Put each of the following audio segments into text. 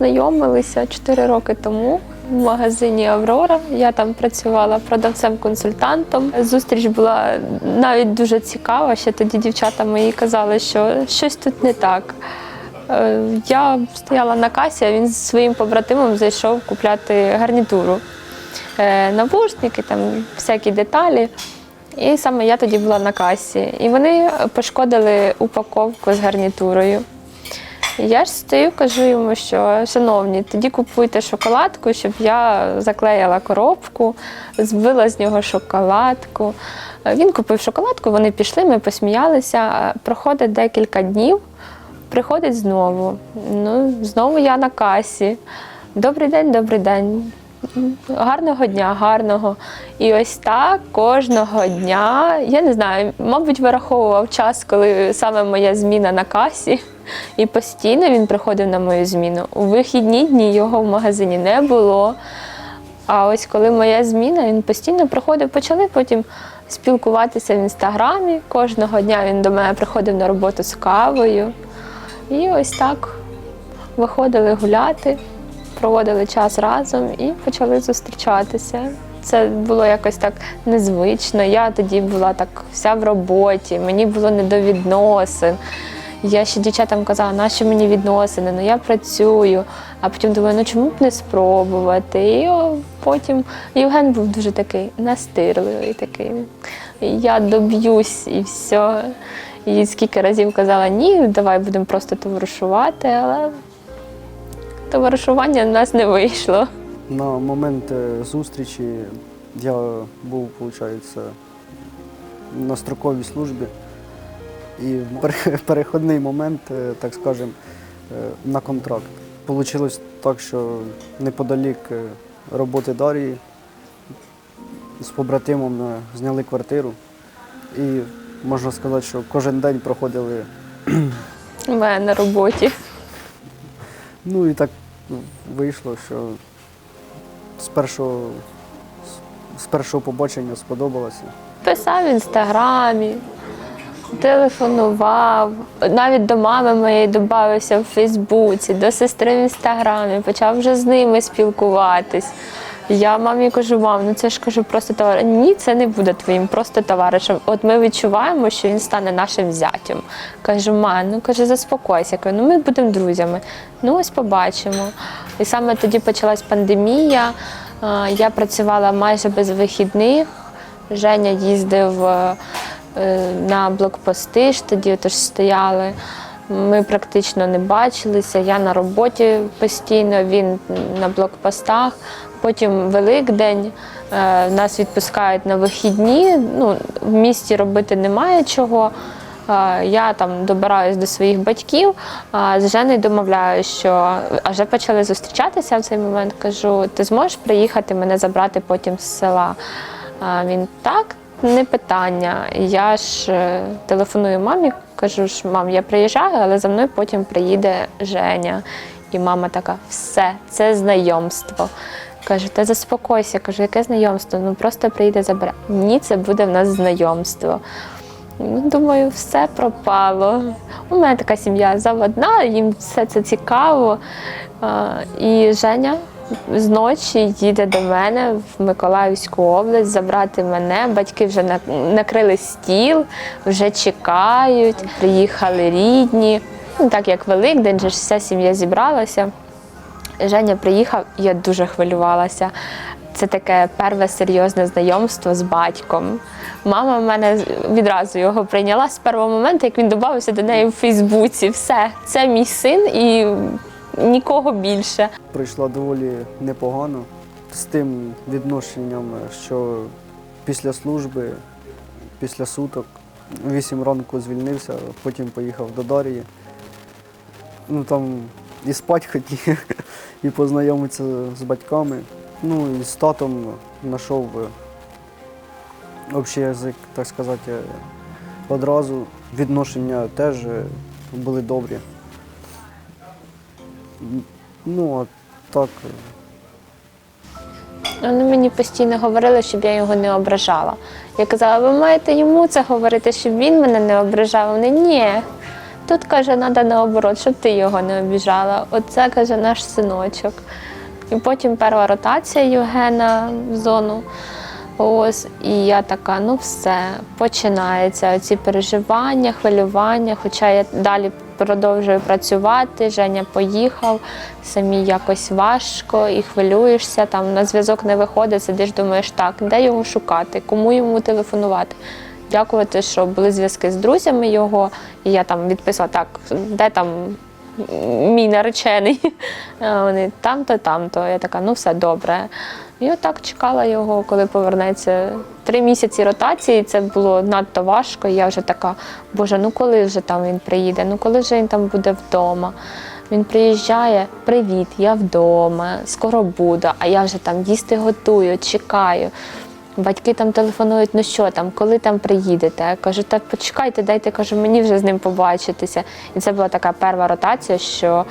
познайомилися 4 роки тому в магазині Аврора. Я там працювала продавцем-консультантом. Зустріч була навіть дуже цікава. Ще тоді дівчата мої казали, що щось тут не так. Е, Я стояла на касі, а він зі своїм побратимом зайшов купляти гарнітуру. Е, Навушники, там всякі деталі. І саме я тоді була на касі. І вони пошкодили упаковку з гарнітурою. Я ж стою, кажу йому, що шановні, тоді купуйте шоколадку, щоб я заклеїла коробку, збила з нього шоколадку. Е, Він купив шоколадку, вони пішли, ми посміялися. Е, Проходить декілька днів, приходить знову. Ну, знову я на касі. Добрий день, добрий день. Гарного дня, гарного. І ось так кожного дня, я не знаю, мабуть, вираховував час, коли саме моя зміна на касі. І постійно він приходив на мою зміну. У вихідні дні його в магазині не було. А ось коли моя зміна, він постійно приходив, почали потім спілкуватися в інстаграмі. Кожного дня він до мене приходив на роботу з кавою. І ось так виходили гуляти, проводили час разом і почали зустрічатися. Це було якось так незвично. Я тоді була так вся в роботі, мені було не до відносин. Я ще дівчатам казала, нащо мені відносини, ну я працюю. А потім думаю, ну чому б не спробувати? І потім Євген був дуже такий настирливий, такий. Я доб'юсь і все. І скільки разів казала, ні, давай будемо просто товаришувати, але товаришування в нас не вийшло. На момент е, зустрічі я був, виходить, на строковій службі. І в переходний момент, е, так скажемо, е, на контракт. Получилось так, що неподалік роботи Дарії з побратимом зняли квартиру. І можна сказати, що кожен день проходили. У мене на роботі. Ну і так вийшло, що з першого, з першого побачення сподобалося. Писав в інстаграмі, телефонував, навіть до мами моєї додався в Фейсбуці, до сестри в інстаграмі, почав вже з ними спілкуватись. Я мамі кажу, мам, ну це ж кажу просто товариш. Ні, це не буде твоїм, просто товаришем. От ми відчуваємо, що він стане нашим зятем. Кажу, мам, ну каже, заспокойся. Кажу, ну ми будемо друзями. Ну ось побачимо. І саме тоді почалась пандемія. Я працювала майже без вихідних. Женя їздив е, е, на блокпости, ж тоді тож стояли. Ми практично не бачилися. Я на роботі постійно, він на блокпостах. Потім Великдень е, нас відпускають на вихідні. Ну, в місті робити немає чого. Е, Я там добираюсь до своїх батьків, а з Женою домовляю, що а вже почали зустрічатися в цей момент. Кажу, ти зможеш приїхати мене забрати потім з села. Він так, не питання. Я ж е, телефоную мамі, кажу, що мам, я приїжджаю, але за мною потім приїде Женя. І мама така: все, це знайомство. Кажу, та заспокойся, кажу, яке знайомство? Ну просто приїде забере. Ні, це буде в нас знайомство. Ну, думаю, все пропало. У мене така сім'я заводна, їм все це цікаво. І Женя зночі їде до мене в Миколаївську область забрати мене. Батьки вже накрили стіл, вже чекають, приїхали рідні. Ну, так як Великдень, же ж вся сім'я зібралася. Женя приїхав, я дуже хвилювалася. Це таке перше серйозне знайомство з батьком. Мама в мене відразу його прийняла з першого моменту, як він додався до неї в Фейсбуці. Все, це мій син і нікого більше. Пройшла доволі непогано з тим відношенням, що після служби, після суток, в 8 ранку звільнився, потім поїхав до Дарії. Ну там і спать хотів, і познайомитися з батьками. Ну і з татом знайшов е, общий язик, так сказати, одразу. Відношення теж е, були добрі. Ну, а так. е, Вони мені постійно говорили, щоб я його не ображала. Я казала, ви маєте йому це говорити, щоб він мене не ображав. Вони ні. Тут каже, треба наоборот, щоб ти його не обіжала. Оце каже наш синочок. І потім перша ротація Євгена в зону. Ось, і я така, ну все, починається ці переживання, хвилювання. Хоча я далі продовжую працювати, Женя поїхав, самі якось важко і хвилюєшся, там на зв'язок не виходить, сидиш, думаєш, так, де його шукати, кому йому телефонувати. Дякувати, що були зв'язки з друзями його, і я там відписала, так, де там мій наречений. Вони там-то, там-то. Я така, ну все добре. І отак чекала його, коли повернеться. Три місяці ротації це було надто важко. І я вже така, боже, ну коли вже там він приїде? Ну коли вже він там буде вдома? Він приїжджає, привіт, я вдома, скоро буду, а я вже там їсти готую, чекаю. Батьки там телефонують, ну що там, коли там приїдете? Я кажу, та почекайте, дайте кажу, мені вже з ним побачитися. І це була така перша ротація, що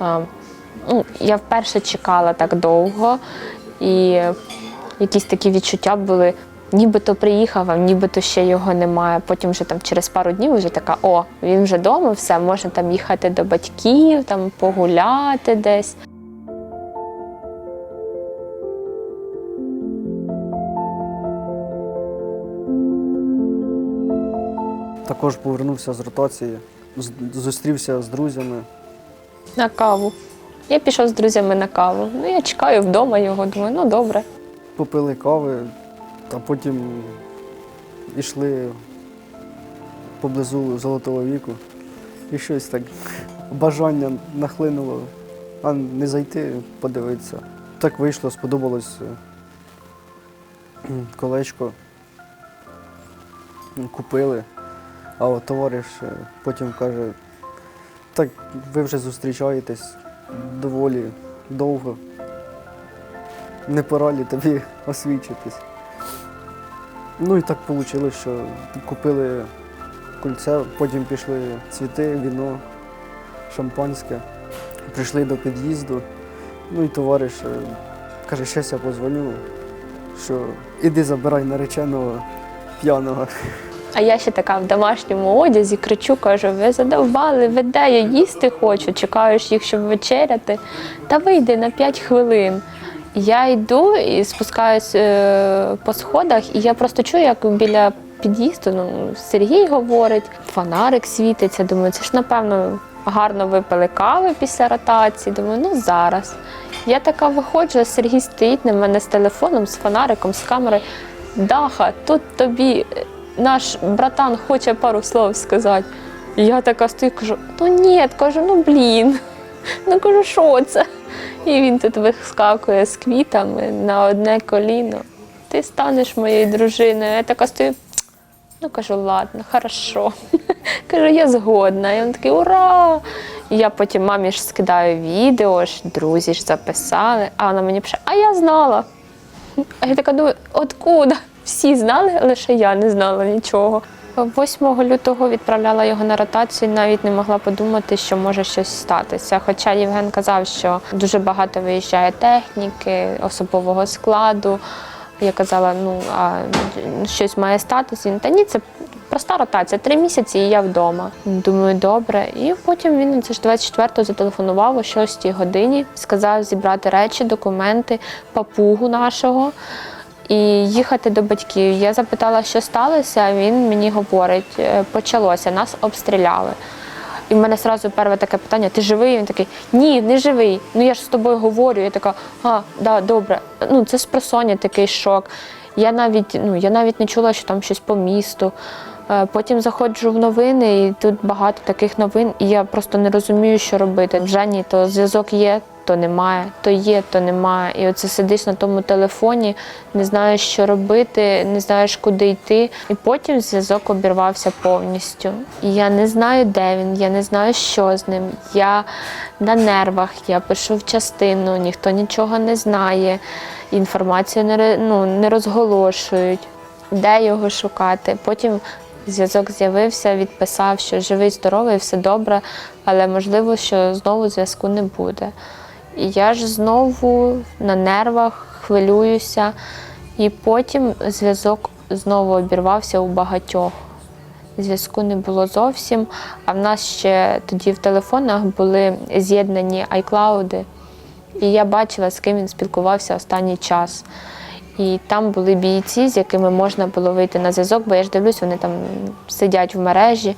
е, ну, я вперше чекала так довго, і якісь такі відчуття були. Нібито приїхав, а нібито ще його немає. Потім вже там через пару днів вже така, о, він вже вдома, все, можна там їхати до батьків, там погуляти десь. Також повернувся з ротації, зустрівся з друзями. На каву. Я пішов з друзями на каву. Ну, я чекаю вдома його, думаю, ну добре. попили кави, а потім йшли поблизу Золотого віку. І щось так бажання нахлинуло, а не зайти, подивитися. Так вийшло, сподобалось е, колечко. Купили, а от товариш е, потім каже, так ви вже зустрічаєтесь доволі довго. Не пора лі тобі освічитись. Ну і так вийшло, що купили кольце, потім пішли цвіти, віно, шампанське. Прийшли до під'їзду. Ну і товариш е, каже, щас я позвоню, що іди забирай нареченого п'яного. А я ще така в домашньому одязі кричу, кажу, ви задовбали, ви де я їсти хочу, чекаєш їх, щоб вечеряти. Та вийди на 5 хвилин. Я йду і спускаюсь е, по сходах, і я просто чую, як біля під'їзду ну, Сергій говорить, фонарик світиться. Думаю, це ж напевно гарно випили кави після ротації. Думаю, ну зараз. Я така виходжу, Сергій стоїть на мене з телефоном, з фонариком, з камерою. Даха, тут тобі наш братан хоче пару слов сказати. І я така стою, кажу, ну ні, кажу, ну блін. Ну кажу, що це? І він тут вискакує з квітами на одне коліно. Ти станеш моєю дружиною. Я така стою. Ну кажу, ладно, хорошо. Кажу, я згодна. І він такий ура! І я потім мамі ж скидаю відео, ж друзі ж записали, а вона мені пише, а я знала. А я така думаю, откуда? Всі знали, лише я не знала нічого. 8 лютого відправляла його на ротацію, навіть не могла подумати, що може щось статися. Хоча Євген казав, що дуже багато виїжджає техніки, особового складу. Я казала, ну а щось має статися. Він, Та ні, це проста ротація, три місяці і я вдома. Думаю, добре. І потім він це ж 24-го зателефонував о 6-й годині, сказав зібрати речі, документи, папугу нашого і їхати до батьків. Я запитала, що сталося, він мені говорить, «Е, почалося, нас обстріляли. І в мене одразу перше таке питання: ти живий? Він такий, ні, не живий. Ну я ж з тобою говорю. Я така, а, да, добре. Ну це спросоння такий шок. Я навіть, ну, я навіть не чула, що там щось по місту. Е, Потім заходжу в новини, і тут багато таких новин, і я просто не розумію, що робити. В Жені то зв'язок є, то немає, то є, то немає. І оце сидиш на тому телефоні, не знаєш, що робити, не знаєш, куди йти. І потім зв'язок обірвався повністю. І я не знаю, де він, я не знаю, що з ним. Я на нервах, я пишу в частину, ніхто нічого не знає, інформацію не, ну, не розголошують, де його шукати. Потім зв'язок з'явився, відписав, що живий, здоровий, все добре, але можливо, що знову зв'язку не буде. Я ж знову на нервах хвилююся, і потім зв'язок знову обірвався у багатьох. зв'язку не було зовсім. А в нас ще тоді в телефонах були з'єднані iCloud, і я бачила, з ким він спілкувався останній час. І там були бійці, з якими можна було вийти на зв'язок, бо я ж дивлюсь, вони там сидять в мережі.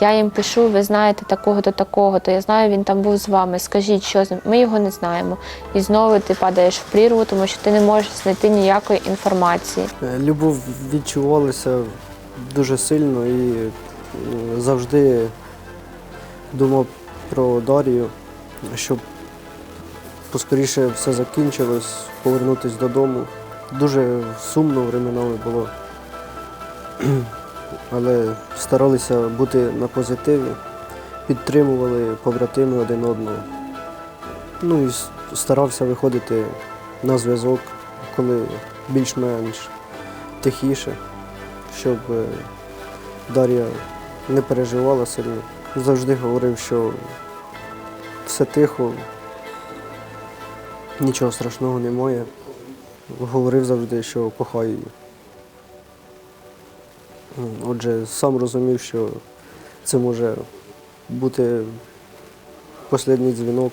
Я їм пишу, ви знаєте такого-то, такого-то, я знаю, він там був з вами. Скажіть, що з ним. Ми його не знаємо. І знову ти падаєш в прірву, тому що ти не можеш знайти ніякої інформації. Е, Любов відчувалася дуже сильно і е, завжди думав про Дарію, щоб поскоріше все закінчилось, повернутися додому. Дуже сумно временами було, але старалися бути на позитиві, підтримували побратими один одного. Ну і старався виходити на зв'язок, коли більш-менш тихіше, щоб е, Дар'я не переживала сильно. Завжди говорив, що все тихо, нічого страшного немає. Говорив завжди, що кохаю її. Отже, сам розумів, що це може бути останній дзвінок.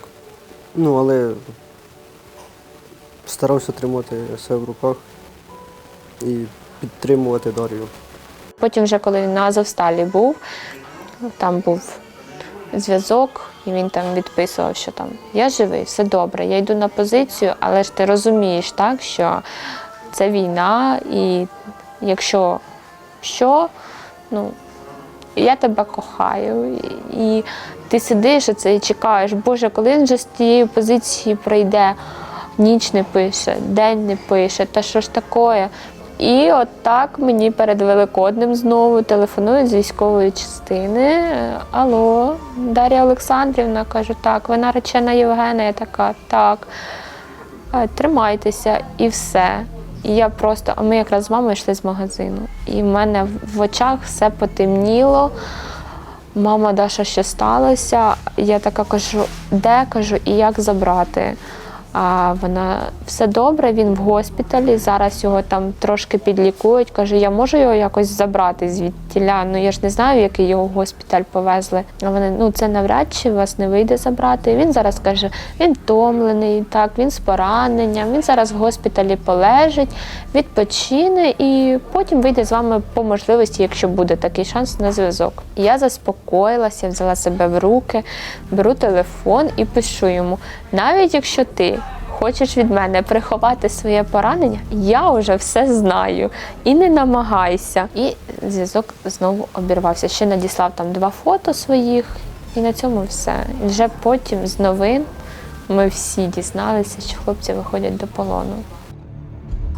Ну, але старався тримати все в руках і підтримувати Дар'ю. Потім, вже коли він на Азовсталі був, там був зв'язок, і він там відписував, що там я живий, все добре, я йду на позицію, але ж ти розумієш, так, що це війна, і якщо що, ну, я тебе кохаю. І, і ти сидиш оце і чекаєш, Боже, коли він вже з тієї позиції прийде, ніч не пише, день не пише, та що ж таке? І от так мені перед Великоднем знову телефонують з військової частини. Алло, Дар'я Олександрівна, кажу, так, ви наречена Євгена, я така, так. «Е, Тримайтеся і все. І я просто, а ми якраз з мамою йшли з магазину. І в мене в очах все потемніло. Мама Даша, що сталося? Я така кажу, де кажу і як забрати. А вона все добре, він в госпіталі. Зараз його там трошки підлікують. Каже, я можу його якось забрати звідтіля. Ну я ж не знаю, який його госпіталь повезли. А вони ну це навряд чи вас не вийде забрати. Він зараз каже, він втомлений, так, він з пораненням, він зараз в госпіталі полежить, відпочине і потім вийде з вами по можливості, якщо буде такий шанс на зв'язок. Я заспокоїлася, взяла себе в руки, беру телефон і пишу йому: навіть якщо ти. Хочеш від мене приховати своє поранення? Я вже все знаю і не намагайся. І зв'язок знову обірвався. Ще надіслав там два фото своїх, і на цьому все. Вже потім з новин ми всі дізналися, що хлопці виходять до полону.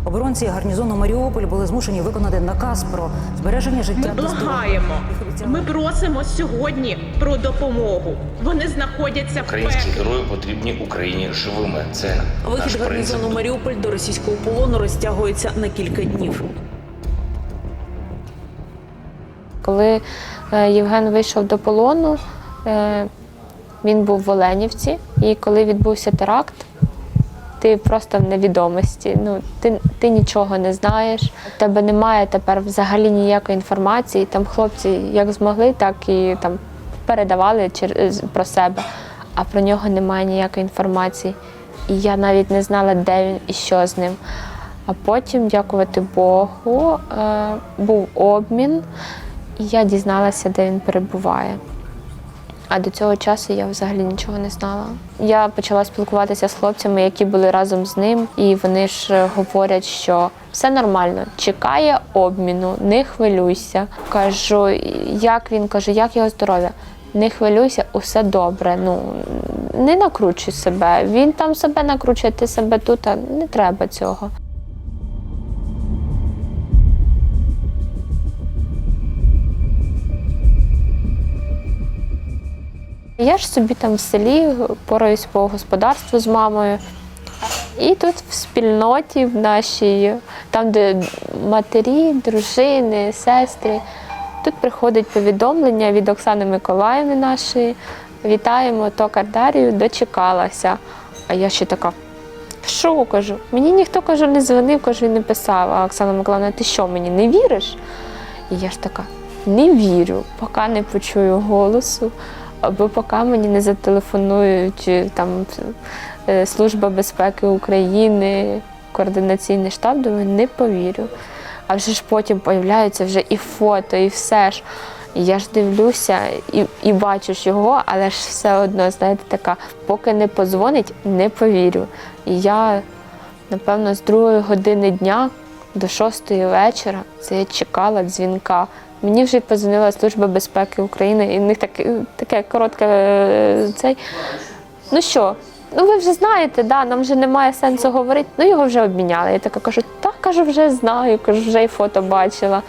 Оборонці гарнізону Маріуполь були змушені виконати наказ про збереження життя Ми благаємо. Ми просимо сьогодні про допомогу. Вони знаходяться в Українські пеклі. герої потрібні Україні живими. Це наш Вихід принцип. гарнізону Маріуполь до російського полону розтягується на кілька днів. Коли е, Євген вийшов до полону, е, він був в Оленівці, і коли відбувся теракт, ти просто в невідомості. Ну, ти, ти нічого не знаєш, в тебе немає тепер взагалі ніякої інформації. Там хлопці як змогли, так і там передавали чер- про себе, а про нього немає ніякої інформації. І я навіть не знала, де він і що з ним. А потім, дякувати Богу, е, був обмін, і я дізналася, де він перебуває. А до цього часу я взагалі нічого не знала. Я почала спілкуватися з хлопцями, які були разом з ним, і вони ж е, говорять, що все нормально, чекає обміну, не хвилюйся. Кажу, як він каже, як його здоров'я? Не хвилюйся, усе добре. Ну не накручуй себе. Він там себе накручує, ти себе тут, а не треба цього. Я ж собі там в селі пораюсь по господарству з мамою. І тут в спільноті, в нашій, там, де матері, дружини, сестри, тут приходить повідомлення від Оксани Миколаївни нашої. Вітаємо токар Дарію, дочекалася. А я ще така. Що кажу? Мені ніхто кажу, не дзвонив, кажу, і не писав. А Оксана Миколаївна, ти що мені не віриш? І я ж така, не вірю, поки не почую голосу, або поки мені не зателефонують там е, Служба безпеки України, координаційний штаб, думаю, не повірю. А вже ж потім появляються вже і фото, і все ж. Я ж дивлюся і, і бачу ж його, але ж все одно, знаєте, така, поки не позвонить, не повірю. І я, напевно, з другої години дня до шостої вечора це я чекала дзвінка. Мені вже подзвонила Служба безпеки України, і в них таке, таке коротке е, цей. Ну що, ну ви вже знаєте, да, нам вже немає сенсу говорити. Ну його вже обміняли. Я така кажу, так кажу, вже знаю, кажу, вже і фото бачила.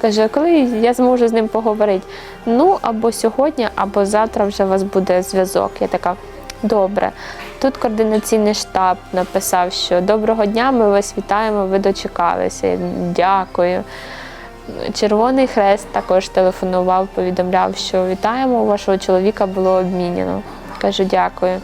Каже, коли я зможу з ним поговорити? Ну, або сьогодні, або завтра вже у вас буде зв'язок. Я така, добре. Тут координаційний штаб написав, що доброго дня, ми вас вітаємо, ви дочекалися. Дякую. Червоний Хрест також телефонував, повідомляв, що вітаємо, вашого чоловіка було обміняно. Кажу, дякую.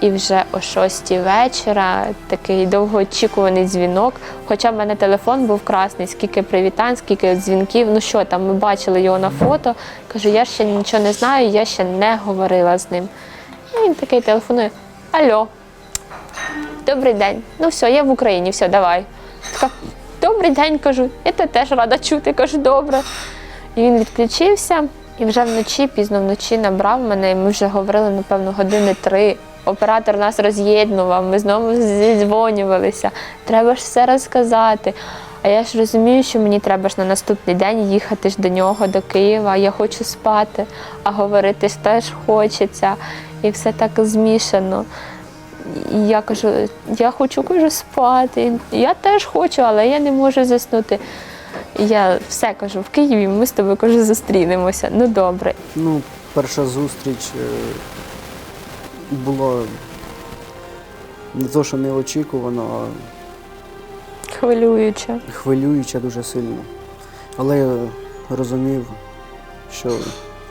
І вже о 6 вечора такий довгоочікуваний дзвінок. Хоча в мене телефон був красний, скільки привітань, скільки дзвінків. Ну що там, ми бачили його на фото. Кажу, я ще нічого не знаю, я ще не говорила з ним. І він такий телефонує: Алло, добрий день. Ну все, я в Україні, все, давай. Така, добрий день, кажу, я тебе теж рада чути, кажу, добре. І він відключився, і вже вночі, пізно вночі набрав мене, і ми вже говорили, напевно, години три. Оператор нас роз'єднував, ми знову зідзвонювалися. Треба ж все розказати. А я ж розумію, що мені треба ж на наступний день їхати ж до нього, до Києва. Я хочу спати, а говорити ж теж хочеться. І все так змішано. І я кажу, я хочу кажу, спати. Я теж хочу, але я не можу заснути. Я все кажу, в Києві ми з тобою кажу, зустрінемося. Ну добре. Ну, перша зустріч е, була не то, що неочікувано, а Хвилююче. хвилююча дуже сильно. Але я розумів, що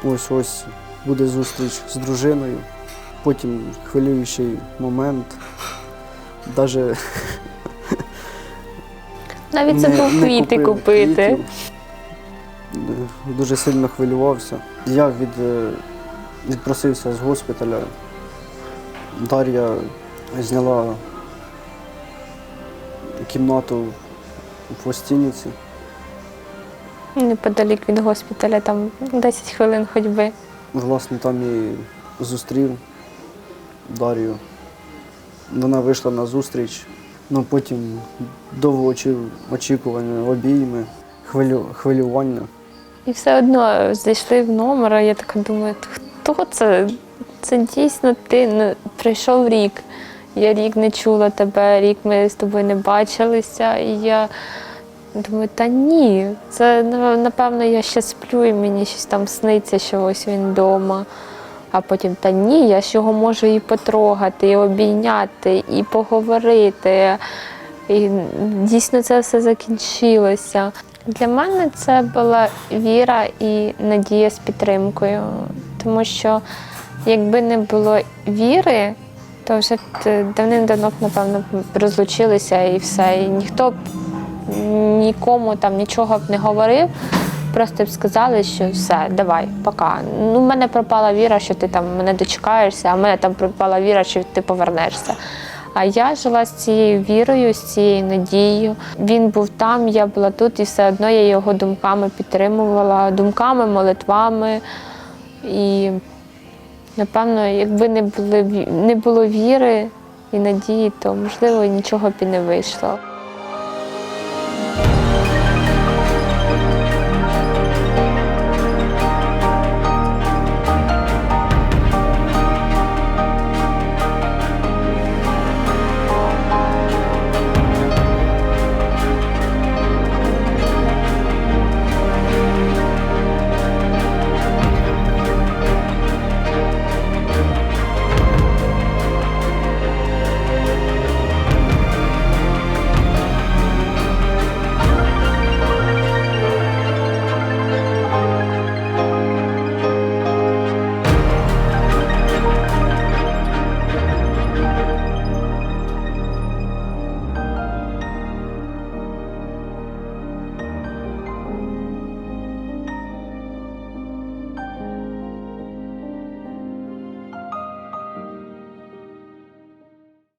ось ось буде зустріч з дружиною. Потім хвилюючий момент. Даже Навіть забув квіти купив купити. квітів. Дуже сильно хвилювався. Я від, е, відпросився з госпіталя. Дар'я зняла кімнату в гостиниці. Неподалік від госпіталя, там 10 хвилин ходьби. Власне, там і зустрів Дар'ю. Вона вийшла на зустріч, ну потім довго очі- очікування, обійми, хвилю, хвилювання. І все одно зайшли в номер, а я така думаю, хто це? Це дійсно ти ну, прийшов рік. Я рік не чула тебе, рік ми з тобою не бачилися. І я думаю, та ні, це напевно я ще сплю і мені щось там сниться, що ось він вдома. А потім, та ні, я ж його можу і потрогати, і обійняти, і поговорити. І дійсно це все закінчилося. Для мене це була віра і надія з підтримкою. Тому що якби не було віри, то вже давним-давно напевно, розлучилися і все. І ніхто б нікому там нічого б не говорив. Просто б сказали, що все, давай, пока. Ну, в мене пропала віра, що ти там мене дочекаєшся, а в мене там пропала віра, що ти повернешся. А я жила з цією вірою, з цією надією. Він був там, я була тут, і все одно я його думками підтримувала, думками, молитвами. І напевно, якби не було, не було віри і надії, то можливо нічого б і не вийшло.